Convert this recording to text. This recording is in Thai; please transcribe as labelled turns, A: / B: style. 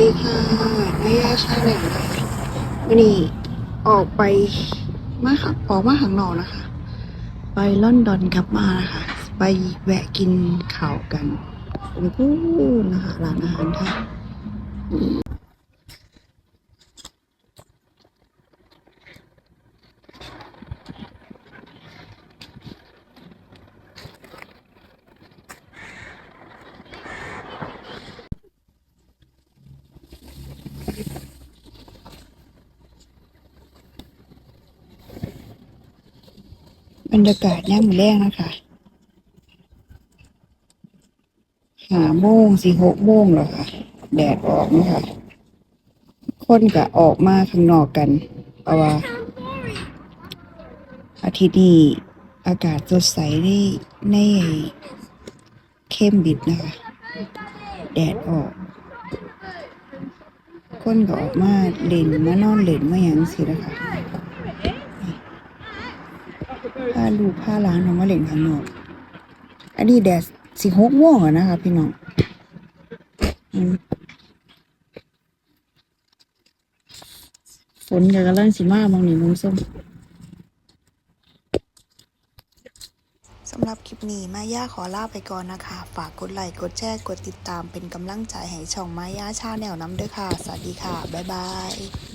A: ดีค่ะนายาชาแนลนะคะวันนี้ออกไปมาค่ะออกมาข้างนอกนะคะ ไปลอนดอนกลับมานะคะ ไปแวะกินข้าวกันตรงพูนนะคะร้านอาหารไทย บรรยากาศย่ามอแรงนะคะหาโมงสี่หกโมงแล้วค่ะแดดออกนะคะคนก็ออกมาข้างนอกกันเพราะว่าอาทิตย์นี้อากาศสดใสในในเข้มบิดนะคะ แดดออกคนก็ออกมาเล่นมานอนเล่นมาอย่างสินะคะ พาลูกพาหลานออกมาเล่นข้างนอกอันนี้แดดสิหกโมงอะนะคะพี่น้องฝนก็กำลังสิมาบางนี่มุงส้มสำหรับคลิปนี้มาย่าขอลาไปก่อนนะคะ ฝากกดไลค์กดแชร์กดติดตามเป็นกำลังใจให้ช่องมาย่าชาแนลน้ำด้วยค่ะ สวัสดีค่ะ บ๊ายบาย